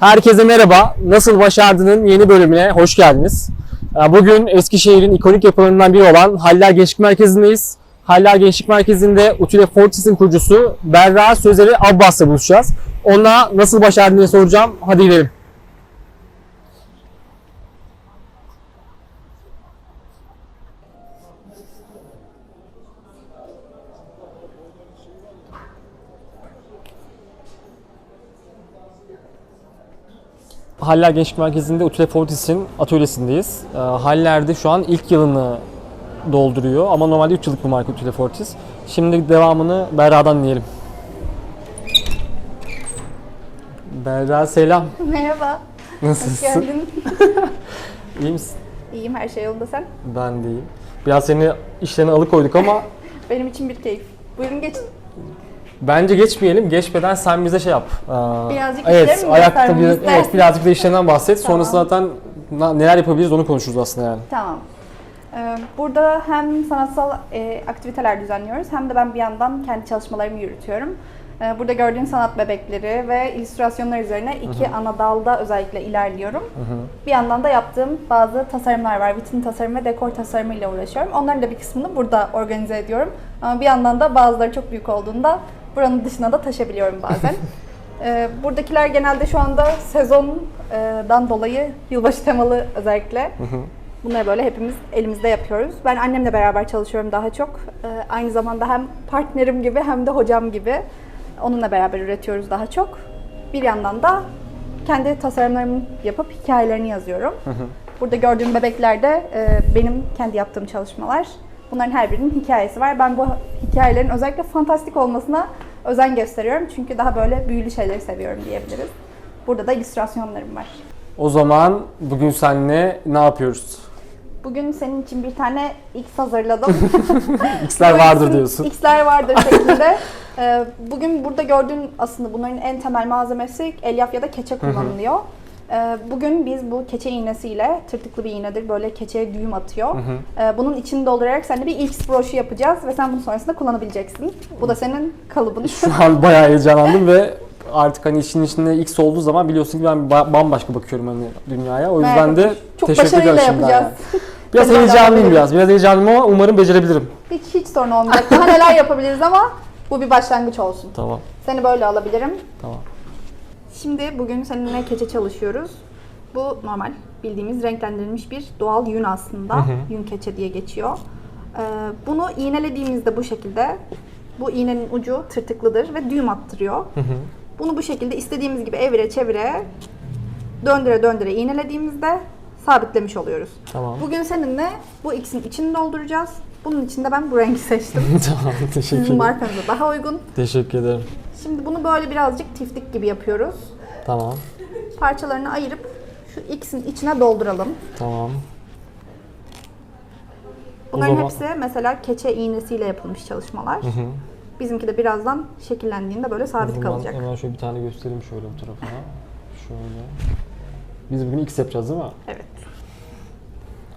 Herkese merhaba. Nasıl Başardın'ın yeni bölümüne hoş geldiniz. Ee, Bugün Eskişehir'in ikonik yapılarından biri olan Haller Gençlik Merkezi'ndeyiz. Haller Gençlik Merkezi'nde Utile Fortis'in kurucusu Berra Sözeri Abbas'la buluşacağız. Ona nasıl başardın diye soracağım. Hadi gidelim. Haller Gençlik Merkezi'nde Utile Fortis'in atölyesindeyiz. Ee, Haller'de şu an ilk yılını dolduruyor ama normalde 3 yıllık bir marka Utile Fortis. Şimdi devamını Berra'dan dinleyelim. Berra selam. Merhaba, hoş Nasılsın? geldin. İyi misin? İyiyim, her şey yolunda sen. Ben de iyiyim. Biraz seni işlerine alıkoyduk ama Benim için bir keyif. Buyurun geçin. Bence geçmeyelim. Geçmeden sen bize şey yap. Aa, Birazcık evet, ayakta göstermemi bir, istersin. evet, birazcık da işlerinden bahset. Tamam. Sonrası zaten na- neler yapabiliriz onu konuşuruz aslında yani. Tamam. Ee, Burada hem sanatsal e, aktiviteler düzenliyoruz hem de ben bir yandan kendi çalışmalarımı yürütüyorum. Ee, Burada gördüğün sanat bebekleri ve illüstrasyonlar üzerine iki ana dalda özellikle ilerliyorum. Bir yandan da yaptığım bazı tasarımlar var. Vitrin tasarımı ve dekor tasarımı ile uğraşıyorum. Onların da bir kısmını burada organize ediyorum. Ama bir yandan da bazıları çok büyük olduğunda buranın dışına da taşabiliyorum bazen. Ee, Buradakiler genelde şu anda sezondan dolayı yılbaşı temalı özellikle. Bunları böyle hepimiz elimizde yapıyoruz. Ben annemle beraber çalışıyorum daha çok. Ee, Aynı zamanda hem partnerim gibi hem de hocam gibi onunla beraber üretiyoruz daha çok. Bir yandan da kendi tasarımlarımı yapıp hikayelerini yazıyorum. Burada gördüğüm bebekler de e, benim kendi yaptığım çalışmalar. Bunların her birinin hikayesi var. Ben bu hikayelerin özellikle fantastik olmasına özen gösteriyorum. Çünkü daha böyle büyülü şeyleri seviyorum diyebiliriz. Burada da illüstrasyonlarım var. O zaman bugün seninle ne yapıyoruz? Bugün senin için bir tane X hazırladım. X'ler vardır diyorsun. X'ler vardır şeklinde. Ee, Bugün burada gördüğün aslında bunların en temel malzemesi elyaf ya da keçe kullanılıyor. Ee, Bugün biz bu keçe iğnesiyle, tırtıklı bir iğnedir, böyle keçeye düğüm atıyor. Ee, Bunun içini doldurarak seninle bir X broşu yapacağız ve sen bunu sonrasında kullanabileceksin. Bu da senin kalıbın. Şu an bayağı heyecanlandım ve artık hani işin içinde X olduğu zaman biliyorsun ki ben ba- bambaşka bakıyorum hani dünyaya. O yüzden de Çok teşekkür ederim yapacağız. yani. Biraz Hadi heyecanlıyım biraz. Biraz heyecanlıyım ama umarım becerebilirim. Hiç hiç sorun olmayacak. Daha neler yapabiliriz ama bu bir başlangıç olsun. Tamam. Seni böyle alabilirim. Tamam. Şimdi bugün seninle keçe çalışıyoruz. Bu normal bildiğimiz renklendirilmiş bir doğal yün aslında. Yün keçe diye geçiyor. Ee, bunu iğnelediğimizde bu şekilde bu iğnenin ucu tırtıklıdır ve düğüm attırıyor. Bunu bu şekilde istediğimiz gibi evire çevire döndüre döndüre iğnelediğimizde sabitlemiş oluyoruz. Tamam. Bugün seninle bu ikisinin içini dolduracağız. Bunun için de ben bu rengi seçtim. tamam. Teşekkür Sizin ederim. markanıza daha uygun. Teşekkür ederim. Şimdi bunu böyle birazcık tiftik gibi yapıyoruz. Tamam. parçalarını ayırıp şu X'in içine dolduralım. Tamam. Bunların zaman- hepsi mesela keçe iğnesiyle yapılmış çalışmalar. Bizimki de birazdan şekillendiğinde böyle O sabit zaman kalacak. Hemen şöyle bir tane göstereyim şöyle bu tarafına. Şöyle. Biz bugün X yapacağız değil mi? Evet.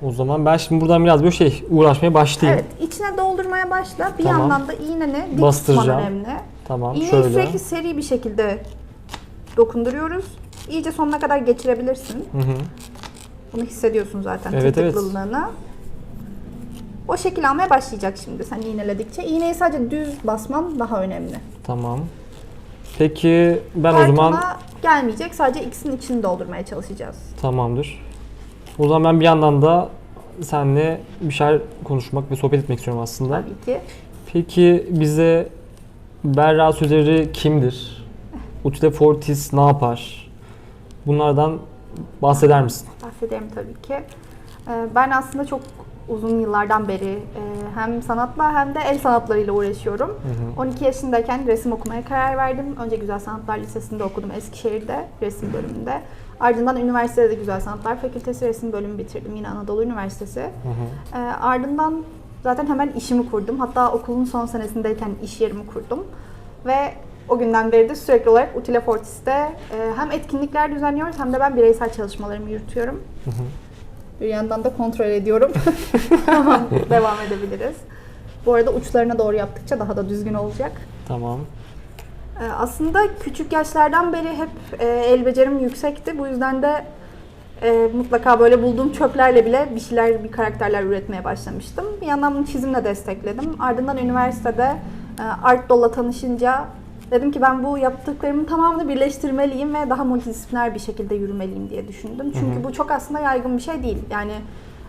O zaman ben şimdi buradan biraz böyle şey uğraşmaya başlayayım. Evet, içine doldurmaya başla. Bir Tamam. yandan da iğneni dik tutman Bastıracağım. önemli. Tamam. İğneyi şöyle. sürekli seri bir şekilde dokunduruyoruz. İyice sonuna kadar geçirebilirsin. Hı hı. Bunu hissediyorsun zaten Evet, evet. tırtıklılığını. O şekil almaya başlayacak şimdi sen iğneledikçe. İğneyi sadece düz basman daha önemli. Tamam. Peki ben o zaman Kartona gelmeyecek. Sadece X'in içini doldurmaya çalışacağız. tamamdır. O zaman ben bir yandan da seninle bir şeyler konuşmak ve sohbet etmek istiyorum aslında. Tabii ki. Peki bize Berra Sözeri kimdir? Utile Fortis ne yapar? Bunlardan bahseder misin? Bahsederim tabii ki. Ee, Ben aslında çok uzun yıllardan beri e, hem sanatla hem de el sanatlarıyla uğraşıyorum. 12 yaşındayken resim okumaya karar verdim. Önce Güzel Sanatlar Lisesi'nde okudum Eskişehir'de resim bölümünde. Ardından üniversitede de Güzel Sanatlar Fakültesi resim bölümü bitirdim yine Anadolu Üniversitesi. Ee, Ardından zaten hemen işimi kurdum. Hatta okulun son senesindeyken iş yerimi kurdum. Ve o günden beri de sürekli olarak Utile Fortis'te e, hem etkinlikler düzenliyoruz hem de ben bireysel çalışmalarımı yürütüyorum. Bir yandan da kontrol ediyorum. Tamam, devam edebiliriz. Bu arada uçlarına doğru yaptıkça daha da düzgün olacak. Tamam. Ee, Aslında küçük yaşlardan beri hep e, el becerim yüksekti. Bu yüzden de e, mutlaka böyle bulduğum çöplerle bile bir şeyler, bir karakterler üretmeye başlamıştım. Bir yandan bunu çizimle destekledim. Ardından üniversitede e, Art Doll'la tanışınca dedim ki ben bu yaptıklarımın tamamını birleştirmeliyim ve daha multidisipliner bir şekilde yürümeliyim diye düşündüm. Çünkü bu çok aslında yaygın bir şey değil. Yani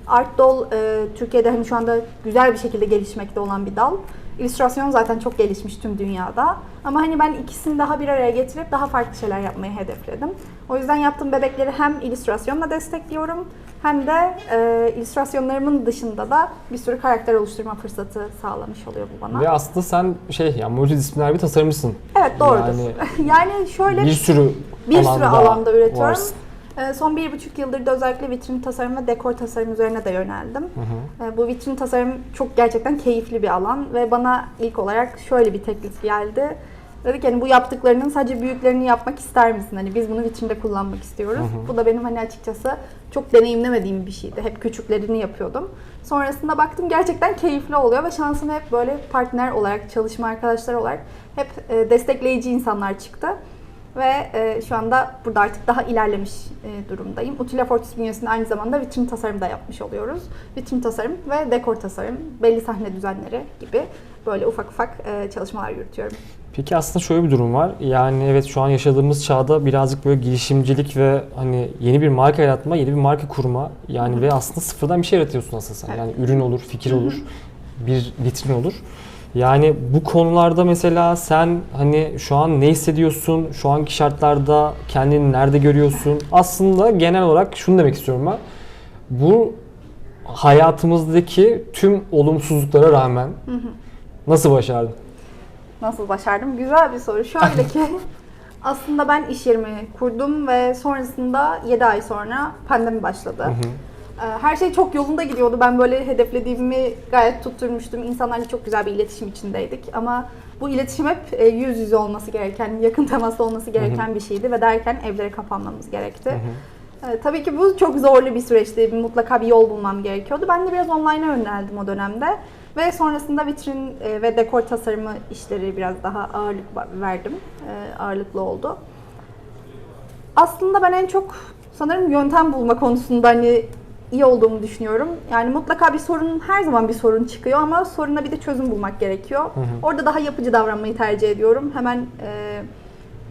Art Doll e, Türkiye'de hani şu anda güzel bir şekilde gelişmekte olan bir dal. İllüstrasyon zaten çok gelişmiş tüm dünyada. Ama hani ben ikisini daha bir araya getirip daha farklı şeyler yapmayı hedefledim. O yüzden yaptığım bebekleri hem illüstrasyonla destekliyorum hem de e, illüstrasyonlarımın dışında da bir sürü karakter oluşturma fırsatı sağlamış oluyor bu bana. Ve aslında sen şey yani multidisipliner bir tasarımcısın. evet doğrudur. Yani Yani, şöyle bir sürü bir sürü alanda üretiyorum. varsın. Ee, Son bir buçuk yıldır da özellikle vitrin tasarım ve dekor tasarım üzerine de yöneldim. Hı hı. Ee, Bu vitrin tasarım çok gerçekten keyifli bir alan ve bana ilk olarak şöyle bir teklif geldi. Dedi ki hani bu yaptıklarının sadece büyüklerini yapmak ister misin? Hani biz bunu vitrinde kullanmak istiyoruz. Hı hı. Bu da benim hani açıkçası çok deneyimlemediğim bir şeydi. Hep küçüklerini yapıyordum. Sonrasında baktım gerçekten keyifli oluyor ve şansım hep böyle partner olarak, çalışma arkadaşlar olarak hep e, destekleyici insanlar çıktı. Ve e, şu anda burada artık daha ilerlemiş e, durumdayım. Utila Fortis bünyesinde aynı zamanda vitrin tasarım da yapmış oluyoruz. Vitrin tasarım ve dekor tasarım, belli sahne düzenleri gibi böyle ufak ufak e, çalışmalar yürütüyorum. Peki aslında şöyle bir durum var. Yani evet şu an yaşadığımız çağda birazcık böyle girişimcilik ve hani yeni bir marka yaratma, yeni bir marka kurma yani ve aslında sıfırdan bir şey yaratıyorsun aslında sen. Evet. Yani ürün olur, fikir olur, bir vitrin olur. Yani bu konularda mesela sen hani şu an ne hissediyorsun? Şu anki şartlarda kendini nerede görüyorsun? Aslında genel olarak şunu demek istiyorum ben. Bu hayatımızdaki tüm olumsuzluklara rağmen nasıl başardın? Nasıl başardım? Güzel bir soru. Şöyle ki aslında ben iş yerimi kurdum ve sonrasında 7 ay sonra pandemi başladı. Hı hı. Ee, Her şey çok yolunda gidiyordu. Ben böyle hedeflediğimi gayet tutturmuştum. İnsanlarla çok güzel bir iletişim içindeydik. Ama bu iletişim hep e, yüz yüze olması gereken, yakın temaslı olması gereken bir şeydi. Ve derken evlere kapanmamız gerekti. Ee, Tabii ki bu çok zorlu bir süreçti. Mutlaka bir yol bulmam gerekiyordu. Ben de biraz online'a yöneldim o dönemde. Ve sonrasında vitrin e, ve dekor tasarımı işleri biraz daha ağırlık verdim. E, Ağırlıklı oldu. Aslında ben en çok sanırım yöntem bulma konusunda hani iyi olduğumu düşünüyorum. Yani mutlaka bir sorun, her zaman bir sorun çıkıyor ama soruna bir de çözüm bulmak gerekiyor. Orada daha yapıcı davranmayı tercih ediyorum. Hemen e,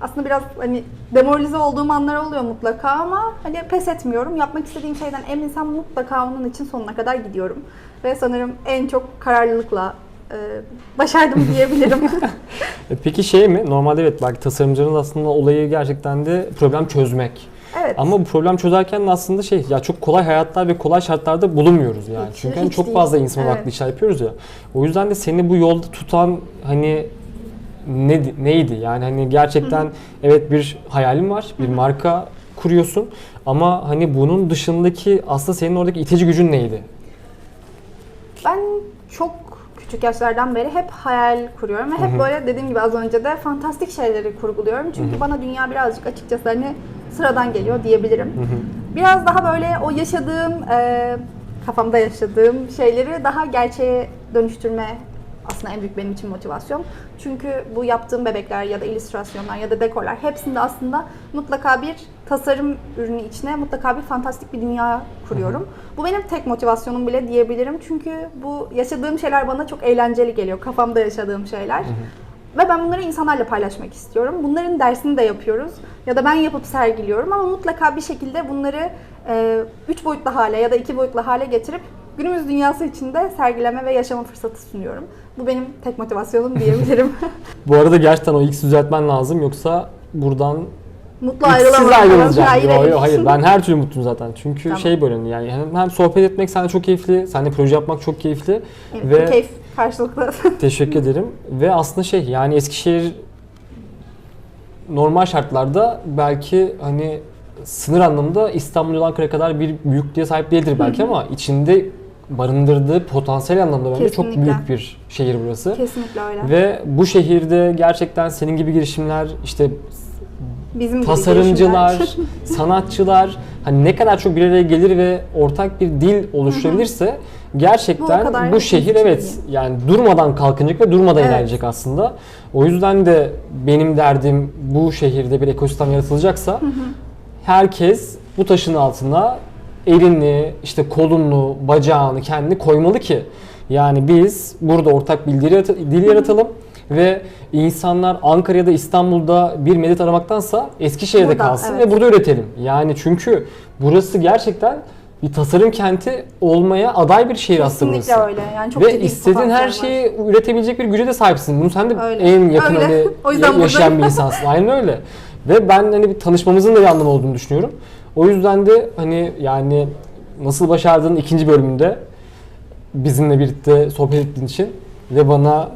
aslında biraz hani demoralize olduğum anlar oluyor mutlaka ama hani pes etmiyorum. Yapmak istediğim şeyden eminsem mutlaka onun için sonuna kadar gidiyorum. Ve sanırım en çok kararlılıkla e, başardım diyebilirim. E Peki şey mi? Normalde evet belki tasarımcının aslında olayı gerçekten de problem çözmek. Evet. Ama bu problem çözerken de aslında şey ya çok kolay hayatlar ve kolay şartlarda bulunmuyoruz yani. Hiç, Çünkü hani hiç çok değil. fazla insan odaklı Evet. işler yapıyoruz ya. O yüzden de seni bu yolda tutan hani ne, neydi? Yani hani gerçekten evet bir hayalin var, bir marka kuruyorsun ama hani bunun dışındaki aslında senin oradaki itici gücün neydi? Ben çok küçük yaşlardan beri hep hayal kuruyorum ve hep böyle dediğim gibi az önce de fantastik şeyleri kurguluyorum. Çünkü bana dünya birazcık açıkçası hani sıradan geliyor diyebilirim. Biraz daha böyle o yaşadığım, e, kafamda yaşadığım şeyleri daha gerçeğe dönüştürme aslında en büyük benim için motivasyon. Çünkü bu yaptığım bebekler ya da illüstrasyonlar ya da dekorlar hepsinde aslında mutlaka bir tasarım ürünü içine mutlaka bir fantastik bir dünya kuruyorum. Bu benim tek motivasyonum bile diyebilirim. Çünkü bu yaşadığım şeyler bana çok eğlenceli geliyor. Kafamda yaşadığım şeyler. Ve ben bunları insanlarla paylaşmak istiyorum. Bunların dersini de yapıyoruz. Ya da ben yapıp sergiliyorum ama mutlaka bir şekilde bunları e, üç boyutlu hale ya da iki boyutlu hale getirip günümüz dünyası içinde sergileme ve yaşama fırsatı sunuyorum. Bu benim tek motivasyonum diyebilirim. Bu arada gerçekten o ilk düzeltmen lazım yoksa buradan Mutlu ayrılamam. ayrılacağım. Hayır, Yo, yo, hayır. Ben her türlü mutluyum zaten. Çünkü Tamam. şey böyle yani hem, hem sohbet etmek seninle çok keyifli, seninle proje yapmak çok keyifli Evet, ve keyif karşılıklı. teşekkür ederim. Ve aslında şey yani Eskişehir normal şartlarda belki hani sınır anlamında İstanbul ile Ankara kadar bir büyüklüğe sahip değildir belki ama içinde barındırdığı potansiyel anlamda bence çok büyük bir şehir burası. Kesinlikle öyle. Ve bu şehirde gerçekten senin gibi girişimler işte Bizim gibi tasarımcılar, sanatçılar hani ne kadar çok bir araya gelir ve ortak bir dil oluşturabilirse gerçekten Bu şehir evet şey. yani durmadan kalkınacak ve durmadan Evet. ilerleyecek aslında. O yüzden de benim derdim bu şehirde bir ekosistem yaratılacaksa herkes bu taşın altına elini, işte kolunu, bacağını, kendini koymalı ki yani biz burada ortak bir dil yaratalım ve insanlar Ankara ya da İstanbul'da bir medet aramaktansa Eskişehir'de Burada, kalsın evet. ve burada üretelim. Yani çünkü burası gerçekten bir tasarım kenti olmaya aday bir şehir aslında burası. Kesinlikle öyle. Yani çok Ve istediğin her potansiyel var. şeyi üretebilecek bir güce de sahipsin. Bunu sen de Öyle. en yakın Öyle. hani O yüzden yaşayan bir insansın. Aynen öyle. Ve ben hani bir tanışmamızın da bir anlamı olduğunu düşünüyorum. O yüzden de hani yani nasıl başardığın ikinci bölümünde bizimle birlikte sohbet ettiğin için ve bana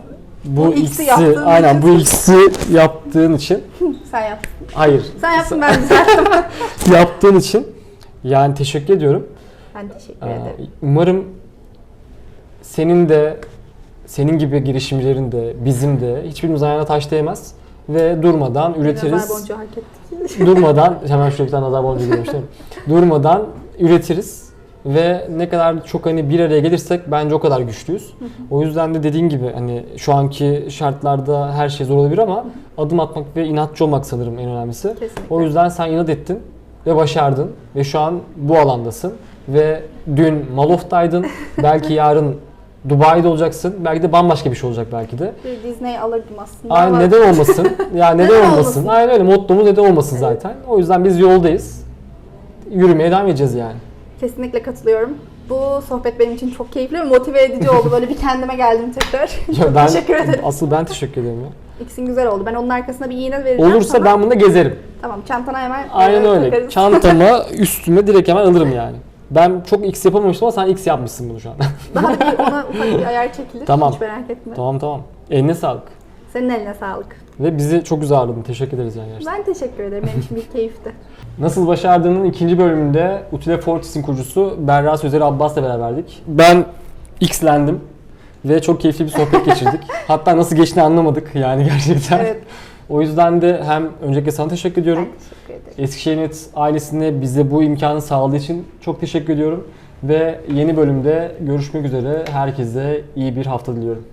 bu, Bu X'i aynen için. bu X'i yaptığın için Sen yap. hayır Sen yaptın ben düzelttim. yaptığın için yani teşekkür ediyorum. ben teşekkür Ee, ederim. Umarım senin de senin gibi girişimcilerin de bizim de hiçbirimiz ayağına taş değmez ve durmadan Nazar üretiriz. boncuğu hak ettik. durmadan hemen şöyle bir tane nazar boncuğu girmiştim. durmadan üretiriz ve ne kadar çok hani bir araya gelirsek bence o kadar güçlüyüz. O yüzden de dediğin gibi hani şu anki şartlarda her şey zor olabilir ama adım atmak ve inatçı olmak sanırım en önemlisi. Kesinlikle. O yüzden sen inat ettin ve başardın ve şu an bu alandasın ve dün Malof'taydın. belki yarın Dubai'de olacaksın. Belki de bambaşka bir şey olacak belki de. Bir Disney alırdım aslında Aynen ama neden olmasın? Ya neden, Neden olmasın? olmasın? Aynen öyle. Mottomuz neden olmasın zaten. O yüzden biz yoldayız. Yürümeye devam edeceğiz yani. Kesinlikle katılıyorum. Bu sohbet benim için çok keyifli ve motive edici oldu. Böyle bir kendime geldim tekrar. Ya ben, teşekkür ederim. Asıl ben teşekkür ederim ya. X'in güzel oldu. Ben onun arkasına bir iğne vereceğim Olursa sana. ben bunu da gezerim. Tamam çantana hemen Aynen e, öyle. takarız. Çantama üstüme direkt hemen alırım yani. Ben çok X yapamamıştım ama sen X yapmışsın bunu şu an. Daha bir ona ufak bir ayar çekilir. Tamam. Hiç merak etme. tamam tamam. Eline sağlık. Senin eline sağlık. Ve bizi çok güzel ağırladın. Teşekkür ederiz yani gerçekten. Ben teşekkür ederim. Benim için bir keyifti. Nasıl başardığının ikinci bölümünde Utile Fortis'in kurucusu Berra Sözer Abbas'la beraberdik. Ben X'lendim ve çok keyifli bir sohbet geçirdik. Hatta nasıl geçtiğini anlamadık yani gerçekten. Evet. O yüzden de hem öncelikle sana teşekkür ediyorum. Ben teşekkür ederim. Eskişehir Net ailesine bize bu imkanı sağladığı için çok teşekkür ediyorum. Ve yeni bölümde görüşmek üzere. Herkese iyi bir hafta diliyorum.